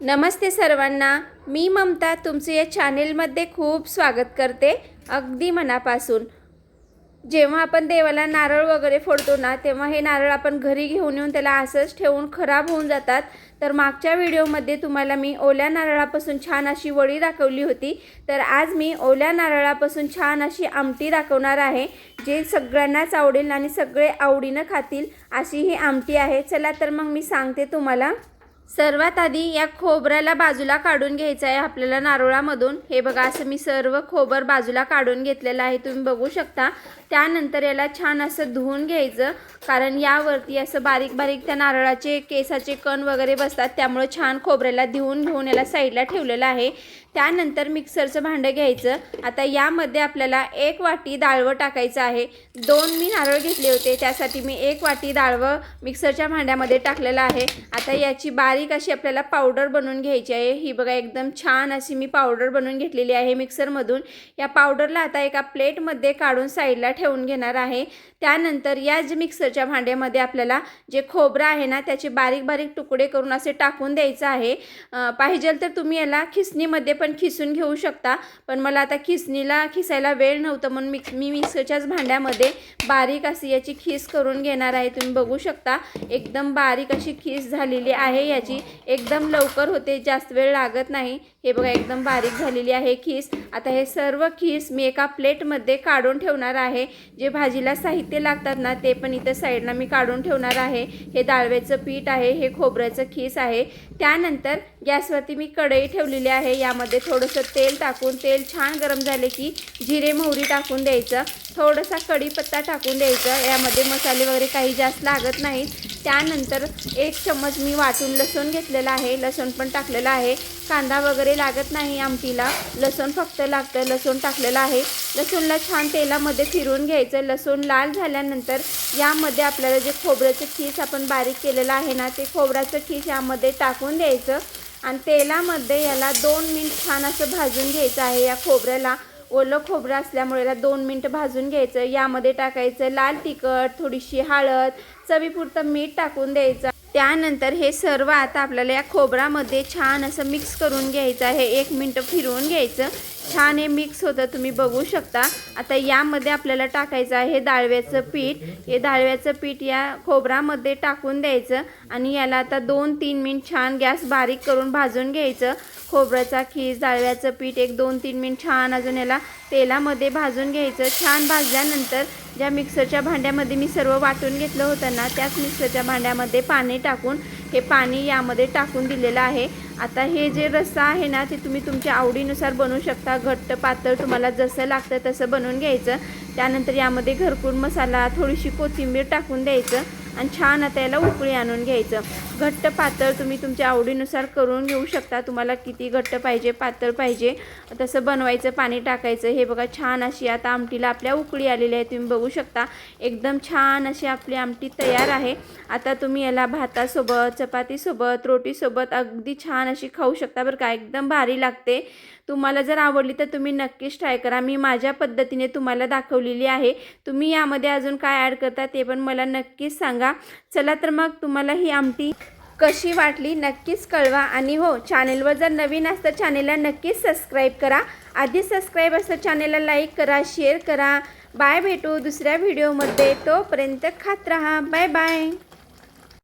नमस्ते सर्वांना. मी ममता तुमचे या चॅनेलमध्ये खूप स्वागत करते. अगदी मनापासून. जेव्हा आपण देवाला नारळ वगैरे फोडतो ना तेव्हा हे नारळ आपण घरी घेऊन येऊन त्याला असंच ठेवून खराब होऊन जातात. तर मागच्या व्हिडिओमध्ये तुम्हाला मी ओल्या नारळापासून छान अशी वडी दाखवली होती. तर आज मी ओल्या नारळापासून छान अशी आमटी दाखवणार आहे जे सगळ्यांनाच आवडेल आणि सगळे आवडीनं खातील अशी ही आमटी आहे. चला तर मग मी सांगते तुम्हाला. सर्वात आधी या खोबऱ्याला बाजूला काढून घ्यायचं आहे आपल्याला नारळामधून. हे बघा असं मी सर्व खोबर बाजूला काढून घेतलेलं आहे. तुम्ही बघू शकता. त्यानंतर याला छान असं धुवून घ्यायचं. कारण यावरती असं बारीक बारीक त्या नारळाचे केसाचे कण वगैरे बसतात. त्यामुळं छान खोबऱ्याला धुवून घेऊन याला साईडला ठेवलेलं आहे. त्यानंतर मिक्सरचं भांडं घ्यायचं. आता यामध्ये आपल्याला एक वाटी डाळवं टाकायचं आहे. दोन मी नारळ घेतले होते. त्यासाठी मी एक वाटी डाळवं मिक्सरच्या भांड्यामध्ये टाकलेलं आहे. आता याची बारीक बारीक अशी आपल्याला पावडर बनवून घ्यायची आहे. ही बघा एकदम छान अशी मी पावडर बनवून घेतलेली आहे मिक्सरमधून. या पावडरला आता एका प्लेटमध्ये काढून साईडला ठेवून घेणार आहे. त्यानंतर या जे मिक्सरच्या भांड्यामध्ये आपल्याला जे खोबरं आहे ना त्याचे बारीक बारीक तुकडे करून असे टाकून द्यायचं आहे. पाहिजे तर तुम्ही याला खिसणीमध्ये पण खिसून घेऊ शकता. पण मला आता खिसणीला खिसायला वेळ नव्हतं म्हणून मिक्स मी मिक्सरच्याच भांड्यामध्ये बारीक अशी याची खीस करून घेणार आहे. तुम्ही बघू शकता एकदम बारीक अशी खीस झालेली आहे याची. एकदम लवकर होते जास्त वेळ लागत नाही. हे बघा एकदम बारीक झालेली आहे खीस. आता हे सर्व खीस मी एका प्लेटमध्ये काढून ठेवणार आहे. जे भाजीला साहित्य लागतात ना ते पण इथं साईडला मी काढून ठेवणार आहे. हे दाळव्याचं पीठ आहे हे खोबऱ्याचं खीस आहे. त्यानंतर गॅसवरती मी कढई ठेवलेली आहे. यामध्ये थोडंसं तेल टाकून तेल छान गरम झाले की जिरे मोहरी टाकून द्यायचं. थोडासा कढीपत्ता टाकून द्यायचं. यामध्ये मसाले वगैरे काही जास्त लागत नाहीत त्यानंतर एक चम्मच मी वाटून लसूण घेतलेला आहे. लसूण पण टाकलेलं आहे. कांदा वगैरे लागत नाही आमटीला. लसूण फक्त लागतं. लसूण टाकलेलं आहे. लसूणला छान तेलामध्ये फिरून घ्यायचं. लसूण लाल झाल्यानंतर यामध्ये आपल्याला जे खोबऱ्याचं खीस आपण बारीक केलेलं आहे ना ते खोबऱ्याचं खीस यामध्ये टाकून द्यायचं. आणि तेलामध्ये याला दोन मिनिट छान असं भाजून घ्यायचं आहे या खोबऱ्याला. ओलं खोबरं असल्यामुळे याला दोन मिनटं भाजून घ्यायचं. यामध्ये टाकायचं लाल तिखट थोडीशी हळद चवीपुरतं मीठ टाकून द्यायचं. त्यानंतर हे सर्व आता आपल्याला या खोबरामध्ये छान असं मिक्स करून घ्यायचं आहे. एक मिनटं फिरवून घ्यायचं. छान हे मिक्स होतं तुम्ही बघू शकता. आता यामध्ये आपल्याला टाकायचं आहे डाळव्याचं पीठ. हे डाळव्याचं पीठ या खोबरामध्ये टाकून द्यायचं आणि याला आता दोन तीन मिनिट छान गॅस बारीक करून भाजून घ्यायचं. खोबऱ्याचा खीस डाळव्याचं पीठ एक दोन तीन मिनिट छान अजून याला तेलामध्ये भाजून घ्यायचं. छान भाजल्यानंतर ज्या मिक्सरच्या भांड्यामध्ये मी सर्व वाटून घेतलं होतं ना त्याच मिक्सरच्या भांड्यामध्ये पाणी टाकून हे पाणी यामध्ये टाकून दिलेलं आहे. आता हे जे रस्सा आहे ना ते तुम्ही तुमच्या आवडीनुसार बनवू शकता. घट्ट पातळ तुम्हाला जसं लागतं तसं बनवून घ्यायचं. त्यानंतर यामध्ये घरकुल मसाला थोडीशी कोथिंबीर टाकून द्यायचं. आणि छान आता याला उकळी आणून घ्यायचं. घट्ट पातळ तुम्ही तुमच्या आवडीनुसार करून घेऊ शकता. तुम्हाला किती घट्ट पाहिजे पातळ पाहिजे. तसं बनवायचं पाणी टाकायचं. हे बघा छान अशी आता आमटीला आपल्या उकळी आलेली आहे तुम्ही बघू शकता एकदम छान अशी आपली आमटी तयार आहे. आता तुम्ही याला भातासोबत चपातीसोबत रोटीसोबत अगदी छान अशी खाऊ शकता बरं का. एकदम भारी लागते. तुम्हाला जर आवडली तर तुम्ही नक्कीच ट्राय करा. मी माझ्या पद्धतीने तुम्हाला दाखवलेली आहे. तुम्ही यामध्ये अजून काय ॲड करता ते पण मला नक्कीच सांगा. चला तर मग तुम्हाला ही आमटी कशी वाटली नक्कीच कळवा. आणि हो चॅनेलवर जर नवीन असतं चॅनेलला नक्कीच सबस्क्राईब करा. आधी सबस्क्राईब असतं चॅनेलला लाईक करा शेअर करा. बाय भेटू दुसऱ्या व्हिडिओमध्ये तोपर्यंत खात राहा. Bye bye